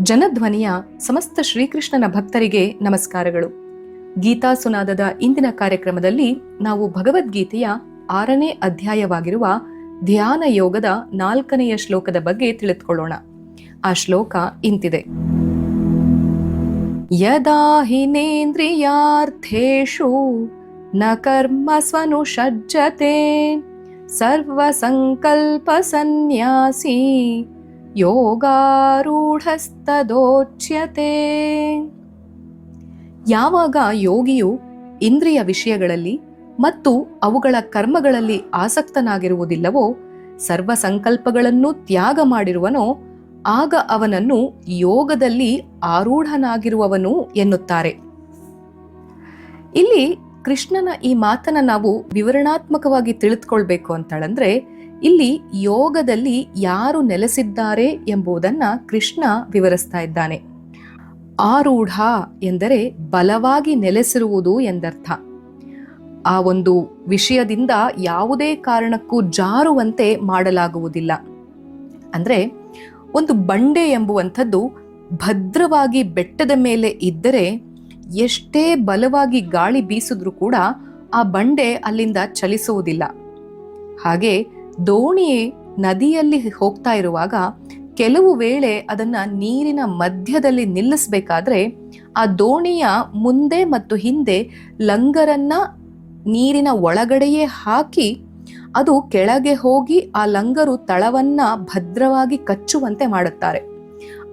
ಜನಧ್ವನಿಯ ಸಮಸ್ತ ಶ್ರೀಕೃಷ್ಣನ ಭಕ್ತರಿಗೆ ನಮಸ್ಕಾರಗಳು. ಗೀತಾ ಸುನಾದದ ಇಂದಿನ ಕಾರ್ಯಕ್ರಮದಲ್ಲಿ ನಾವು ಭಗವದ್ಗೀತೆಯ ಆರನೇ ಅಧ್ಯಾಯವಾಗಿರುವ ಧ್ಯಾನ ಯೋಗದ ನಾಲ್ಕನೆಯ ಶ್ಲೋಕದ ಬಗ್ಗೆ ತಿಳಿದುಕೊಳ್ಳೋಣ. ಆ ಶ್ಲೋಕ ಇಂತಿದೆ. ಯದಾ ಹಿನೇಂದ್ರಿಯಾರ್ಥೇಷು ನ ಕರ್ಮ ಸ್ವನುಷಜ್ಜತೆ ಸರ್ವಸಂಕಲ್ಪ ಸನ್ಯಾಸಿ ಯೋಗಾರೂಢಸ್ತದೋಚ್ಯತೆ. ಯಾವಾಗ ಯೋಗಿಯು ಇಂದ್ರಿಯ ವಿಷಯಗಳಲ್ಲಿ ಮತ್ತು ಅವುಗಳ ಕರ್ಮಗಳಲ್ಲಿ ಆಸಕ್ತನಾಗಿರುವುದಿಲ್ಲವೋ ಸರ್ವ ಸಂಕಲ್ಪಗಳನ್ನು ತ್ಯಾಗ ಮಾಡಿರುವನೋ, ಆಗ ಅವನನ್ನು ಯೋಗದಲ್ಲಿ ಆರೂಢನಾಗಿರುವವನು ಎನ್ನುತ್ತಾರೆ. ಇಲ್ಲಿ ಕೃಷ್ಣನ ಈ ಮಾತನ್ನ ನಾವು ವಿವರಣಾತ್ಮಕವಾಗಿ ತಿಳಿದುಕೊಳ್ಬೇಕು ಅಂತಂದ್ರೆ ಇಲ್ಲಿ ಯೋಗದಲ್ಲಿ ಯಾರು ನೆಲೆಸಿದ್ದಾರೆ ಎಂಬುದನ್ನ ಕೃಷ್ಣ ವಿವರಿಸ್ತಾ ಇದ್ದಾನೆ. ಆರೂಢ ಎಂದರೆ ಬಲವಾಗಿ ನೆಲೆಸಿರುವುದು ಎಂದರ್ಥ. ಆ ಒಂದು ವಿಷಯದಿಂದ ಯಾವುದೇ ಕಾರಣಕ್ಕೂ ಜಾರುವಂತೆ ಮಾಡಲಾಗುವುದಿಲ್ಲ. ಅಂದ್ರೆ ಒಂದು ಬಂಡೆ ಎಂಬುವಂಥದ್ದು ಭದ್ರವಾಗಿ ಬೆಟ್ಟದ ಮೇಲೆ ಇದ್ದರೆ ಎಷ್ಟೇ ಬಲವಾಗಿ ಗಾಳಿ ಬೀಸಿದ್ರೂ ಕೂಡ ಆ ಬಂಡೆ ಅಲ್ಲಿಂದ ಚಲಿಸುವುದಿಲ್ಲ. ಹಾಗೆ ದೋಣಿ ನದಿಯಲ್ಲಿ ಹೋಗ್ತಾ ಇರುವಾಗ ಕೆಲವು ವೇಳೆ ಅದನ್ನ ನೀರಿನ ಮಧ್ಯದಲ್ಲಿ ನಿಲ್ಲಿಸಬೇಕಾದ್ರೆ ಆ ದೋಣಿಯ ಮುಂದೆ ಮತ್ತು ಹಿಂದೆ ಲಂಗರನ್ನ ನೀರಿನ ಒಳಗಡೆಯೇ ಹಾಕಿ ಅದು ಕೆಳಗೆ ಹೋಗಿ ಆ ಲಂಗರು ತಳವನ್ನ ಭದ್ರವಾಗಿ ಕಚ್ಚುವಂತೆ ಮಾಡುತ್ತಾರೆ.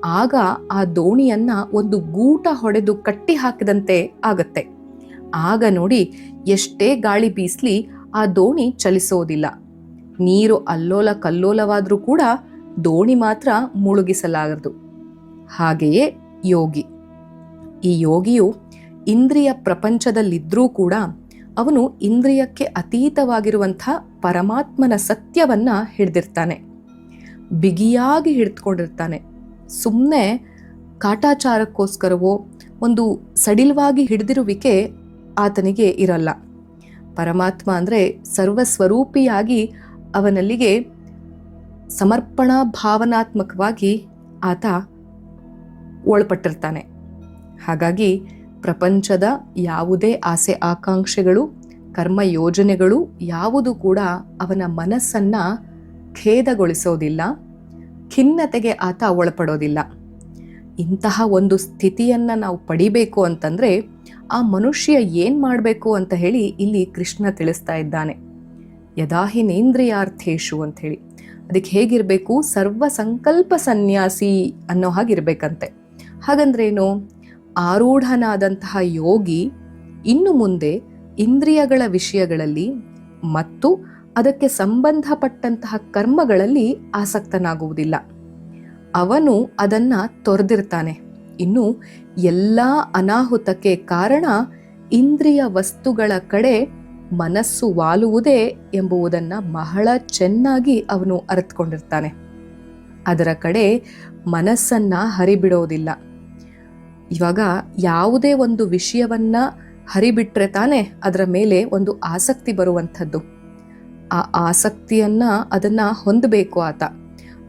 ಆಗ ಆ ದೋಣಿಯನ್ನ ಒಂದು ಗೂಟ ಹೊಡೆದು ಕಟ್ಟಿ ಹಾಕಿದಂತೆ ಆಗತ್ತೆ. ಆಗ ನೋಡಿ ಎಷ್ಟೇ ಗಾಳಿ ಬೀಸ್ಲಿ ಆ ದೋಣಿ ಚಲಿಸೋದಿಲ್ಲ. ನೀರು ಅಲ್ಲೋಲ ಕಲ್ಲೋಲವಾದರೂ ಕೂಡ ದೋಣಿ ಮಾತ್ರ ಮುಳುಗಿಸಲಾಗದು ಹಾಗೆಯೇ ಯೋಗಿ. ಈ ಯೋಗಿಯು ಇಂದ್ರಿಯ ಪ್ರಪಂಚದಲ್ಲಿದ್ದರೂ ಕೂಡ ಅವನು ಇಂದ್ರಿಯಕ್ಕೆ ಅತೀತವಾಗಿರುವಂಥ ಪರಮಾತ್ಮನ ಸತ್ಯವನ್ನ ಹಿಡ್ದಿರ್ತಾನೆ. ಬಿಗಿಯಾಗಿ ಹಿಡಿದುಕೊಂಡಿರ್ತಾನೆ. ಸುಮ್ಮನೆ ಕಾಟಾಚಾರಕ್ಕೋಸ್ಕರವೋ ಒಂದು ಸಡಿಲವಾಗಿ ಹಿಡಿದಿರುವಿಕೆ ಆತನಿಗೆ ಇರಲ್ಲ. ಪರಮಾತ್ಮ ಅಂದರೆ ಸರ್ವಸ್ವರೂಪಿಯಾಗಿ ಅವನಲ್ಲಿಗೆ ಸಮರ್ಪಣಾ ಭಾವನಾತ್ಮಕವಾಗಿ ಆತ ಒಳಪಟ್ಟಿರ್ತಾನೆ. ಹಾಗಾಗಿ ಪ್ರಪಂಚದ ಯಾವುದೇ ಆಸೆ ಆಕಾಂಕ್ಷೆಗಳು, ಕರ್ಮ ಯೋಜನೆಗಳು ಯಾವುದು ಕೂಡ ಅವನ ಮನಸ್ಸನ್ನು ಖೇದಗೊಳಿಸೋದಿಲ್ಲ, ಖಿನ್ನತೆಗೆ ಆತ ಒಳಪಡೋದಿಲ್ಲ. ಇಂತಹ ಒಂದು ಸ್ಥಿತಿಯನ್ನು ನಾವು ಪಡಿಬೇಕು ಅಂತಂದರೆ ಆ ಮನುಷ್ಯ ಏನು ಮಾಡಬೇಕು ಅಂತ ಹೇಳಿ ಇಲ್ಲಿ ಕೃಷ್ಣ ತಿಳಿಸ್ತಾ ಇದ್ದಾನೆ. ಯದಾಹಿನೇಂದ್ರಿಯಾರ್ಥೇಶು ಅಂತ ಹೇಳಿ ಅದಕ್ಕೆ ಹೇಗಿರಬೇಕು? ಸರ್ವ ಸಂಕಲ್ಪ ಸನ್ಯಾಸಿ ಅನ್ನೋ ಹಾಗಿರ್ಬೇಕಂತೆ. ಹಾಗಂದ್ರೇನು? ಆರೂಢನಾದಂತಹ ಯೋಗಿ ಇನ್ನು ಮುಂದೆ ಇಂದ್ರಿಯಗಳ ವಿಷಯಗಳಲ್ಲಿ ಮತ್ತು ಅದಕ್ಕೆ ಸಂಬಂಧಪಟ್ಟಂತಹ ಕರ್ಮಗಳಲ್ಲಿ ಆಸಕ್ತನಾಗುವುದಿಲ್ಲ. ಅವನು ಅದನ್ನ ತೊರೆದಿರ್ತಾನೆ. ಇನ್ನು ಎಲ್ಲ ಅನಾಹುತಕ್ಕೆ ಕಾರಣ ಇಂದ್ರಿಯ ವಸ್ತುಗಳ ಕಡೆ ಮನಸ್ಸು ವಾಲುವುದೇ ಎಂಬುವುದನ್ನು ಬಹಳ ಚೆನ್ನಾಗಿ ಅವನು ಅರಿತುಕೊಂಡಿರ್ತಾನೆ. ಅದರ ಕಡೆ ಮನಸ್ಸನ್ನ ಹರಿಬಿಡೋದಿಲ್ಲ. ಇವಾಗ ಯಾವುದೇ ಒಂದು ವಿಷಯವನ್ನ ಹರಿಬಿಟ್ರೆ ತಾನೆ ಅದರ ಮೇಲೆ ಒಂದು ಆಸಕ್ತಿ ಬರುವಂಥದ್ದು. ಆ ಆಸಕ್ತಿಯನ್ನ ಅದನ್ನ ಹೊಂದಬೇಕು ಆತ.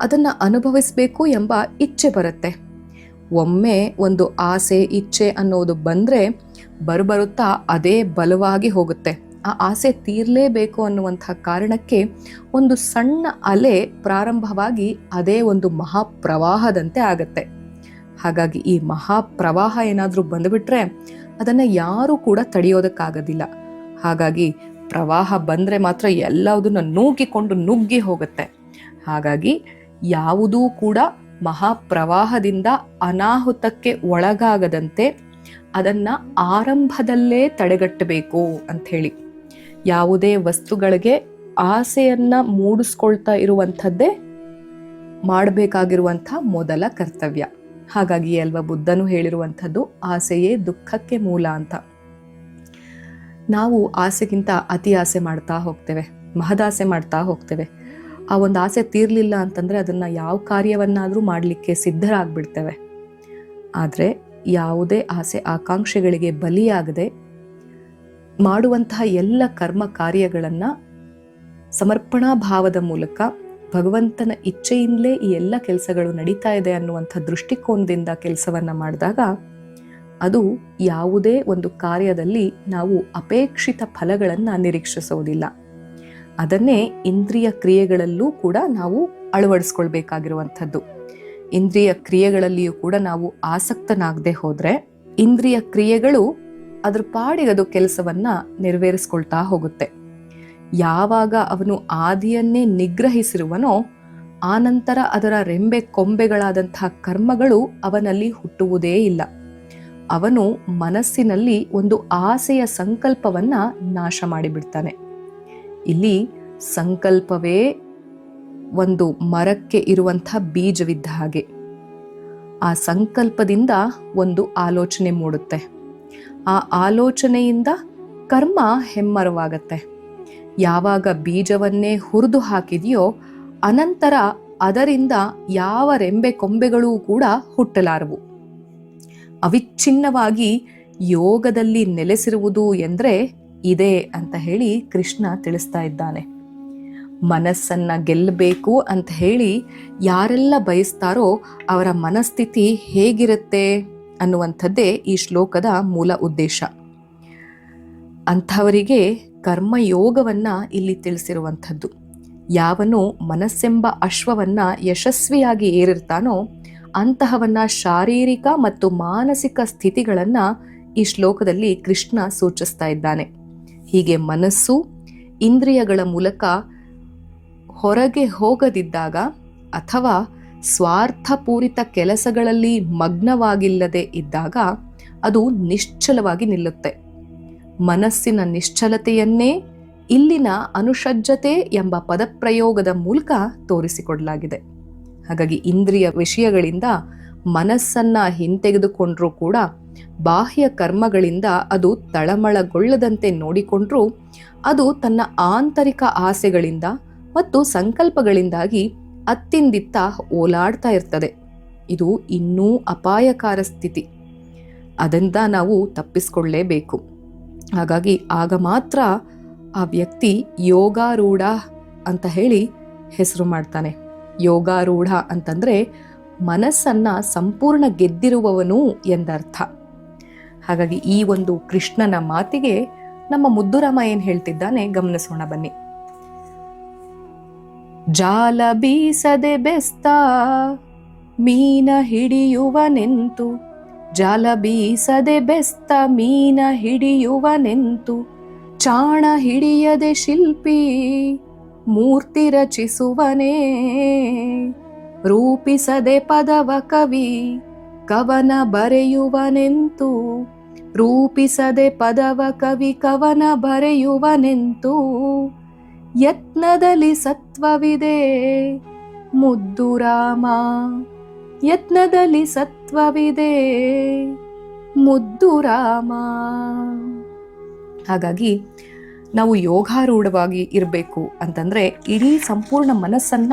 ಅದನ್ನ ಅನುಭವಿಸಬೇಕು ಎಂಬ ಇಚ್ಛೆ ಬರುತ್ತೆ. ಒಮ್ಮೆ ಒಂದು ಆಸೆ, ಇಚ್ಛೆ ಅನ್ನೋದು ಬಂದ್ರೆ ಬರುಬರುತ್ತಾ ಅದೇ ಬಲವಾಗಿ ಹೋಗುತ್ತೆ. ಆ ಆಸೆ ತೀರಲೇಬೇಕು ಅನ್ನುವಂಥ ಕಾರಣಕ್ಕೆ ಒಂದು ಸಣ್ಣ ಅಲೆ ಪ್ರಾರಂಭವಾಗಿ ಅದೇ ಒಂದು ಮಹಾಪ್ರವಾಹದಂತೆ ಆಗತ್ತೆ. ಹಾಗಾಗಿ ಈ ಮಹಾಪ್ರವಾಹ ಏನಾದರೂ ಬಂದುಬಿಟ್ರೆ ಅದನ್ನು ಯಾರೂ ಕೂಡ ತಡೆಯೋದಕ್ಕಾಗೋದಿಲ್ಲ. ಹಾಗಾಗಿ ಪ್ರವಾಹ ಬಂದರೆ ಮಾತ್ರ ಎಲ್ಲದನ್ನ ನೂಕಿಕೊಂಡು ನುಗ್ಗಿ ಹೋಗುತ್ತೆ. ಹಾಗಾಗಿ ಯಾವುದೂ ಕೂಡ ಮಹಾಪ್ರವಾಹದಿಂದ ಅನಾಹುತಕ್ಕೆ ಒಳಗಾಗದಂತೆ ಅದನ್ನ ಆರಂಭದಲ್ಲೇ ತಡೆಗಟ್ಟಬೇಕು ಅಂಥೇಳಿ. ಯಾವುದೇ ವಸ್ತುಗಳಿಗೆ ಆಸೆಯನ್ನು ಮೂಡಿಸ್ಕೊಳ್ತಾ ಇರುವಂಥದ್ದೇ ಮಾಡಬೇಕಾಗಿರುವಂಥ ಮೊದಲ ಕರ್ತವ್ಯ. ಹಾಗಾಗಿ ಅಲ್ವಾ ಬುದ್ಧನು ಹೇಳಿರುವಂಥದ್ದು ಆಸೆಯೇ ದುಃಖಕ್ಕೆ ಮೂಲ ಅಂತ. ನಾವು ಆಸೆಗಿಂತ ಅತಿ ಆಸೆ ಮಾಡ್ತಾ ಹೋಗ್ತೇವೆ, ಮಹದಾಸೆ ಮಾಡ್ತಾ ಹೋಗ್ತೇವೆ. ಆ ಒಂದು ಆಸೆ ತೀರ್ಲಿಲ್ಲ ಅಂತಂದ್ರೆ ಅದನ್ನ ಯಾವ ಕಾರ್ಯವನ್ನಾದರೂ ಮಾಡಲಿಕ್ಕೆ ಸಿದ್ಧರಾಗ್ಬಿಡ್ತೇವೆ. ಆದರೆ ಯಾವುದೇ ಆಸೆ ಆಕಾಂಕ್ಷೆಗಳಿಗೆ ಬಲಿಯಾಗದೆ ಮಾಡುವಂತಹ ಎಲ್ಲ ಕರ್ಮ ಕಾರ್ಯಗಳನ್ನು ಸಮರ್ಪಣಾ ಭಾವದ ಮೂಲಕ ಭಗವಂತನ ಇಚ್ಛೆಯಿಂದಲೇ ಈ ಎಲ್ಲ ಕೆಲಸಗಳು ನಡೀತಾ ಇದೆ ಅನ್ನುವಂಥ ದೃಷ್ಟಿಕೋನದಿಂದ ಕೆಲಸವನ್ನು ಮಾಡಿದಾಗ ಅದು ಯಾವುದೇ ಒಂದು ಕಾರ್ಯದಲ್ಲಿ ನಾವು ಅಪೇಕ್ಷಿತ ಫಲಗಳನ್ನು ನಿರೀಕ್ಷಿಸೋದಿಲ್ಲ. ಅದನ್ನೇ ಇಂದ್ರಿಯ ಕ್ರಿಯೆಗಳಲ್ಲೂ ಕೂಡ ನಾವು ಅಳವಡಿಸ್ಕೊಳ್ಬೇಕಾಗಿರುವಂಥದ್ದು. ಇಂದ್ರಿಯ ಕ್ರಿಯೆಗಳಲ್ಲಿಯೂ ಕೂಡ ನಾವು ಆಸಕ್ತನಾಗದೆ ಹೋದ್ರೆ ಇಂದ್ರಿಯ ಕ್ರಿಯೆಗಳು ಅದ್ರ ಪಾಡಿಗೆ ಅದು ಕೆಲಸವನ್ನ ನೆರವೇರಿಸ್ಕೊಳ್ತಾ ಹೋಗುತ್ತೆ. ಯಾವಾಗ ಅವನು ಆದಿಯನ್ನೇ ನಿಗ್ರಹಿಸಿರುವನೋ, ಆನಂತರ ಅದರ ರೆಂಬೆ ಕೊಂಬೆಗಳಾದಂತಹ ಕರ್ಮಗಳು ಅವನಲ್ಲಿ ಹುಟ್ಟುವುದೇ ಇಲ್ಲ. ಅವನು ಮನಸ್ಸಿನಲ್ಲಿ ಒಂದು ಆಸೆಯ ಸಂಕಲ್ಪವನ್ನ ನಾಶ ಮಾಡಿಬಿಡ್ತಾನೆ. ಇಲ್ಲಿ ಸಂಕಲ್ಪವೇ ಒಂದು ಮರಕ್ಕೆ ಇರುವಂಥ ಬೀಜವಿದ್ದ ಹಾಗೆ. ಆ ಸಂಕಲ್ಪದಿಂದ ಒಂದು ಆಲೋಚನೆ ಮೂಡುತ್ತೆ. ಆ ಆಲೋಚನೆಯಿಂದ ಕರ್ಮ ಹೆಮ್ಮರವಾಗತ್ತೆ. ಯಾವಾಗ ಬೀಜವನ್ನೇ ಹುರಿದು ಹಾಕಿದೆಯೋ ಅನಂತರ ಅದರಿಂದ ಯಾವ ರೆಂಬೆ ಕೊಂಬೆಗಳೂ ಕೂಡ ಹುಟ್ಟಲಾರವು. ಅವಿಚ್ಛಿನ್ನವಾಗಿ ಯೋಗದಲ್ಲಿ ನೆಲೆಸಿರುವುದು ಎಂದರೆ ಇದೆ ಅಂತ ಹೇಳಿ ಕೃಷ್ಣ ತಿಳಿಸ್ತಾ ಇದ್ದಾನೆ. ಮನಸ್ಸನ್ನ ಗೆಲ್ಲಬೇಕು ಅಂತ ಹೇಳಿ ಯಾರೆಲ್ಲ ಬಯಸ್ತಾರೋ ಅವರ ಮನಸ್ಥಿತಿ ಹೇಗಿರುತ್ತೆ? ಅನ್ನುವಂಥದ್ದೇ ಈ ಶ್ಲೋಕದ ಮೂಲ ಉದ್ದೇಶ. ಅಂಥವರಿಗೆ ಕರ್ಮಯೋಗವನ್ನು ಇಲ್ಲಿ ತಿಳಿಸಿರುವಂಥದ್ದು. ಯಾವನು ಮನಸ್ಸೆಂಬ ಅಶ್ವವನ್ನ ಯಶಸ್ವಿಯಾಗಿ ಏರಿರ್ತಾನೋ ಅಂತಹವನ್ನ ಶಾರೀರಿಕ ಮತ್ತು ಮಾನಸಿಕ ಸ್ಥಿತಿಗಳನ್ನ ಈ ಶ್ಲೋಕದಲ್ಲಿ ಕೃಷ್ಣ ಸೂಚಿಸ್ತಾ ಇದ್ದಾನೆ. ಹೀಗೆ ಮನಸ್ಸು ಇಂದ್ರಿಯಗಳ ಮೂಲಕ ಹೊರಗೆ ಹೋಗದಿದ್ದಾಗ ಅಥವಾ ಸ್ವಾರ್ಥಪೂರಿತ ಕೆಲಸಗಳಲ್ಲಿ ಮಗ್ನವಾಗಿಲ್ಲದೆ ಇದ್ದಾಗ ಅದು ನಿಶ್ಚಲವಾಗಿ ನಿಲ್ಲುತ್ತೆ. ಮನಸ್ಸಿನ ನಿಶ್ಚಲತೆಯನ್ನೇ ಇಲ್ಲಿನ ಅನುಷಜ್ಜತೆ ಎಂಬ ಪದಪ್ರಯೋಗದ ಮೂಲಕ ತೋರಿಸಿಕೊಡಲಾಗಿದೆ. ಹಾಗಾಗಿ ಇಂದ್ರಿಯ ವಿಷಯಗಳಿಂದ ಮನಸ್ಸನ್ನ ಹಿಂತೆಗೆದುಕೊಂಡ್ರೂ ಕೂಡ ಬಾಹ್ಯ ಕರ್ಮಗಳಿಂದ ಅದು ತಳಮಳಗೊಳ್ಳದಂತೆ ನೋಡಿಕೊಂಡ್ರೂ ಅದು ತನ್ನ ಆಂತರಿಕ ಆಸೆಗಳಿಂದ ಮತ್ತು ಸಂಕಲ್ಪಗಳಿಂದಾಗಿ ಅತ್ತಿಂದಿತ್ತ ಓಲಾಡ್ತಾ ಇರ್ತದೆ. ಇದು ಇನ್ನೂ ಅಪಾಯಕಾರ ಸ್ಥಿತಿ. ಅದರಿಂದ ನಾವು ತಪ್ಪಿಸ್ಕೊಳ್ಳೇಬೇಕು. ಹಾಗಾಗಿ ಆಗ ಮಾತ್ರ ಆ ವ್ಯಕ್ತಿ ಯೋಗಾರೂಢ ಅಂತ ಹೇಳಿ ಹೆಸರು ಮಾಡ್ತಾನೆ. ಯೋಗಾರೂಢ ಅಂತಂದರೆ ಮನಸ್ಸನ್ನು ಸಂಪೂರ್ಣ ಗೆದ್ದಿರುವವನು ಎಂದರ್ಥ. ಹಾಗಾಗಿ ಈ ಒಂದು ಕೃಷ್ಣನ ಮಾತಿಗೆ ನಮ್ಮ ಮುದ್ದುರಾಮ ಏನು ಹೇಳ್ತಿದ್ದಾನೆ ಗಮನಿಸೋಣ ಬನ್ನಿ. ಜಾಲ ಬೀಸದೆ ಬೆಸ್ತ, ಮೀನ ಹಿಡಿಯುವನೆಂತು ಜಾಲ ಬೀಸದೆ ಬೆಸ್ತ, ಮೀನ ಹಿಡಿಯುವನೆಂತು ಚಾಣ ಹಿಡಿಯದೆ ಶಿಲ್ಪಿ, ಮೂರ್ತಿ ರಚಿಸುವನೇ. ರೂಪಿಸದೆ ಪದವ ಕವಿ, ಕವನ ಬರೆಯುವನೆಂತು ರೂಪಿಸದೆ ಪದವ ಕವಿ, ಕವನ ಬರೆಯುವನೆಂತು ಯತ್ನದಲ್ಲಿ ಸತ್ವವಿದೆ. ಮುದ್ದು ರಾಮ, ಯತ್ನದಲ್ಲಿ ಸತ್ವವಿದೆ. ಮುದ್ದು ರಾಮ. ಹಾಗಾಗಿ ನಾವು ಯೋಗಾರೂಢವಾಗಿ ಇರಬೇಕು ಅಂತಂದ್ರೆ ಇಡೀ ಸಂಪೂರ್ಣ ಮನಸ್ಸನ್ನ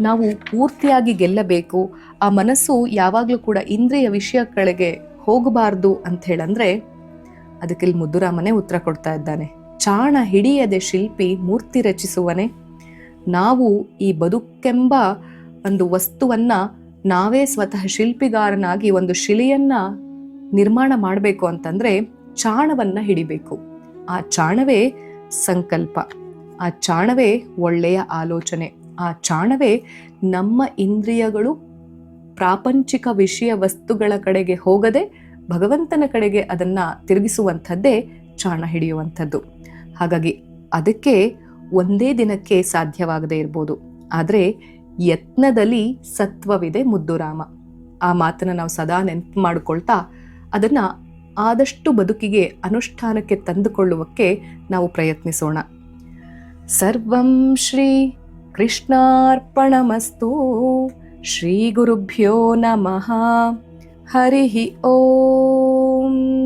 ನಾವು ಪೂರ್ತಿಯಾಗಿ ಗೆಲ್ಲಬೇಕು. ಆ ಮನಸ್ಸು ಯಾವಾಗಲೂ ಕೂಡ ಇಂದ್ರಿಯ ವಿಷಯಗಳಿಗೆ ಹೋಗಬಾರ್ದು ಅಂತ ಹೇಳಂದ್ರೆ ಅದಕ್ಕೆ ಇಲ್ಲಿ ಮುದ್ದುರಾಮನೇ ಉತ್ತರ ಕೊಡ್ತಾ ಇದ್ದಾನೆ. ಚಾಣ ಹಿಡಿಯದೆ ಶಿಲ್ಪಿ ಮೂರ್ತಿ ರಚಿಸುವನೆ. ನಾವು ಈ ಬದುಕೆಂಬ ಒಂದು ವಸ್ತುವನ್ನ ನಾವೇ ಸ್ವತಃ ಶಿಲ್ಪಿಗಾರನಾಗಿ ಒಂದು ಶಿಲೆಯನ್ನ ನಿರ್ಮಾಣ ಮಾಡಬೇಕು ಅಂತಂದ್ರೆ ಚಾಣವನ್ನ ಹಿಡಿಬೇಕು. ಆ ಚಾಣವೇ ಸಂಕಲ್ಪ. ಆ ಚಾಣವೇ ಒಳ್ಳೆಯ ಆಲೋಚನೆ. ಆ ಚಾಣವೇ ನಮ್ಮ ಇಂದ್ರಿಯಗಳು ಪ್ರಾಪಂಚಿಕ ವಿಷಯ ವಸ್ತುಗಳ ಕಡೆಗೆ ಹೋಗದೆ ಭಗವಂತನ ಕಡೆಗೆ ಅದನ್ನ ತಿರುಗಿಸುವಂಥದ್ದೇ ಚಾಣ ಹಿಡಿಯುವಂಥದ್ದು. ಹಾಗಾಗಿ ಅದಕ್ಕೆ ಒಂದೇ ದಿನಕ್ಕೆ ಸಾಧ್ಯವಾಗದೇ ಇರ್ಬೋದು. ಆದರೆ ಯತ್ನದಲ್ಲಿ ಸತ್ವವಿದೆ ಮುದ್ದುರಾಮ. ಆ ಮಾತನ್ನು ನಾವು ಸದಾ ನೆನಪು ಮಾಡಿಕೊಳ್ತಾ ಅದನ್ನು ಆದಷ್ಟು ಬದುಕಿಗೆ ಅನುಷ್ಠಾನಕ್ಕೆ ತಂದುಕೊಳ್ಳುವಕ್ಕೆ ನಾವು ಪ್ರಯತ್ನಿಸೋಣ. ಸರ್ವಂ ಶ್ರೀ ಕೃಷ್ಣಾರ್ಪಣಮಸ್ತು. ಶ್ರೀ ಗುರುಭ್ಯೋ ನಮಃ. ಹರಿ ಓಂ.